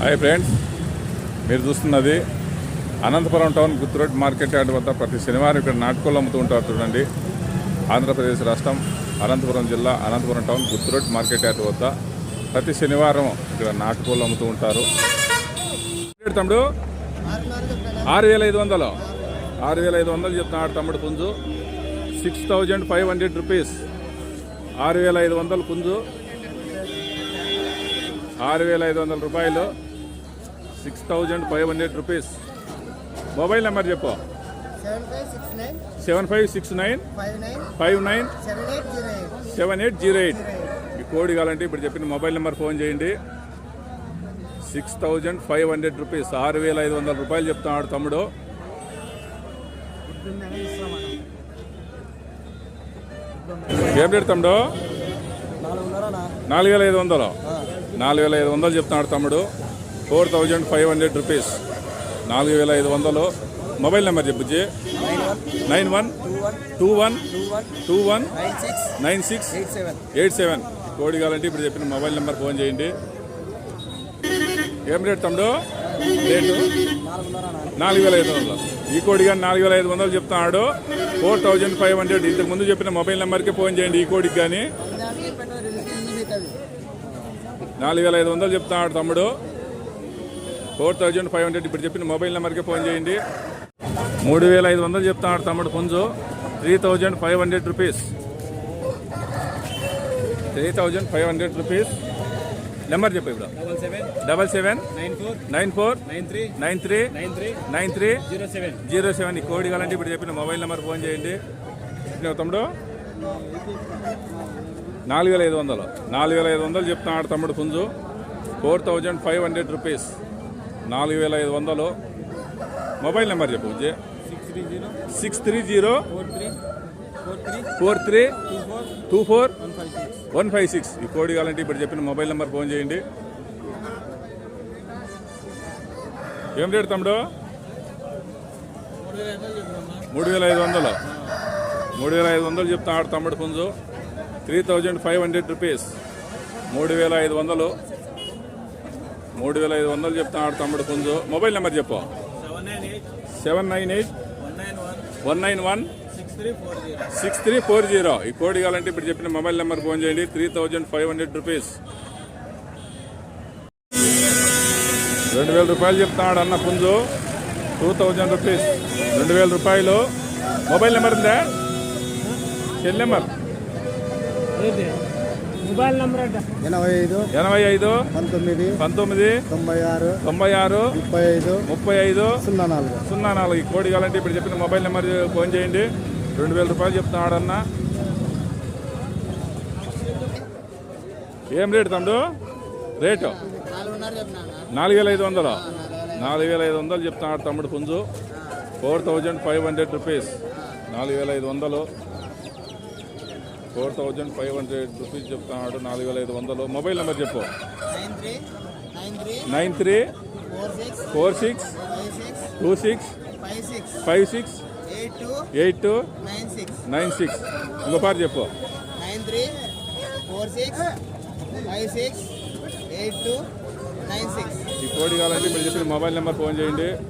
Hi friends మీరు చూస్తున్నది Anantapuram town Gooty road market yard వద్ద ప్రతి శనివారం ఇక్కడ నాటుకోళ్ళు అమ్ముతూ ఉంటారు చూడండి. ఆంధ్రప్రదేశ్ రాష్ట్రం అనంతపురం జిల్లా Anantapuram town Gooty road market yard వద్ద ప్రతి శనివారం ఇక్కడ నాటుకోళ్ళు అమ్ముతూ ఉంటారు. తమ్ముడు? ఆరు వేల ఐదు వందలు. ఆరు వేల ఐదు వందలు చెప్తున్నాడు తమ్ముడు పుంజు. Six thousand five hundred rupees. ఆరు వేల ఐదు వందలు పుంజు. ఆరు వేల ఐదు వందల రూపాయలు. Six thousand five hundred rupees mobile number చెప్పు. Seven five six nine five nine seven eight zero eight ఈ కోడ్ కావాలంటే ఇప్పుడు చెప్పిన మొబైల్ నెంబర్ ఫోన్ చేయండి. Six thousand five hundred rupees ఆరు వేల ఐదు వందల రూపాయలు చెప్తున్నాడు తమ్ముడు. ఏం రేటు తమ్ముడు? నాలుగు వేల ఐదు వందలు. నాలుగు వేల ఐదు వందలు చెప్తున్నాడు తమ్ముడు. Four thousand five hundred rupees. నాలుగు వేల ఐదు వందలు. మొబైల్ నెంబర్ చెప్పు nine one two one two one nine six eight seven. కోడి కావాలంటే ఇప్పుడు చెప్పిన మొబైల్ నెంబర్ ఫోన్ చేయండి. ఏం రేట్ తమ్ముడు? రేటు? నాలుగు వేల ఐదు వందలు. ఈ కోడి కానీ నాలుగు వేల ఐదు వందలు చెప్తున్నాడు. Four thousand five hundred. ఇంతకు ముందు చెప్పిన మొబైల్ నెంబర్కి ఫోన్ చేయండి ఈ కోడికి కానీ నాలుగు వేల ఐదు వందలు చెప్తున్నాడు తమ్ముడు. ఫోర్ థౌజండ్ ఫైవ్ హండ్రెడ్ ఇప్పుడు చెప్పిన మొబైల్ నెంబర్కి ఫోన్ చేయండి. మూడు వేల ఐదు వందలు చెప్తున్నాడు తమ్ముడు పుంజు. Three thousand five hundred rupees. Three thousand five hundred rupees. Number చెప్పు ఇప్పుడు. Double seven double seven nine four nine four nine three nine three nine three zero seven zero seven ఈ కోడి కావాలంటే ఇప్పుడు చెప్పిన మొబైల్ నెంబర్ ఫోన్ చేయండి. తమ్ముడు. నాలుగు వేల ఐదు వందలు. నాలుగు వేల ఐదు వందలు చెప్తున్నాడు తమ్ముడు పుంజు. Four thousand five hundred rupees. నాలుగు వేల ఐదు వందలు. మొబైల్ నెంబర్ చెప్పు జే. Six three zero four three two four one five six. ఈ కోడి కావాలంటే ఇప్పుడు చెప్పిన మొబైల్ నెంబర్ ఫోన్ చేయండి. ఏం రేటు తమ్ముడు? మూడు వేల ఐదు వందలు. మూడు వేల ఐదు వందలు వందలు చెప్తున్నాడు తమ్ముడు పుంజు. Three thousand five hundred rupees. మూడు వేల ఐదు వందలు. మూడు వేల ఐదు వందలు చెప్తున్నాడు తమ్ముడు పుంజు మొబైల్ నెంబర్ చెప్పు. Seven nine eight one nine one six three four zero. ఈ కోడి కావాలంటే ఇప్పుడు చెప్పిన మొబైల్ నెంబర్ ఫోన్ చేయండి. Three thousand five hundred rupees. రెండు వేల రూపాయలు చెప్తున్నాడు అన్న పుంజు టూ థౌజండ్ రూపీస్. రెండు వేల రూపాయలు. మొబైల్ నెంబర్ ఉందా? Cell number? ఎనభై ఐదు ఎనభై ఐదు పంతొమ్మిది పంతొమ్మిది తొంభై ఆరు తొంభై ఆరు ముప్పై ఐదు ముప్పై ఐదు సున్నా నాలుగు. సున్నా నాలుగు. ఈ కోడి కావాలంటే ఇప్పుడు చెప్పిన మొబైల్ నెంబర్ ఫోన్ చేయండి. రెండు వేల రూపాయలు చెప్తున్నాడు అన్న. ఏం రేటు తమ్ముడు రేటు? నాలుగు వేల ఐదు వందలు. నాలుగు వేల ఐదు వందలు చెప్తున్నాడు తమ్ముడు పుంజు. Four thousand five hundred rupees. నాలుగు వేల ఐదు వందలు. Four thousand five hundred rupees చెప్తున్నాడు నాలుగు వేల ఐదు వందలు. మొబైల్ నెంబర్ చెప్పు. Nine three four six two six five six eight two nine six ఇంకోసారి చెప్పు. Nine three four six five six eight two nine six. ఈ కోడి కావాలంటే మీరు చెప్పిన మొబైల్ నెంబర్ ఫోన్ చేయండి.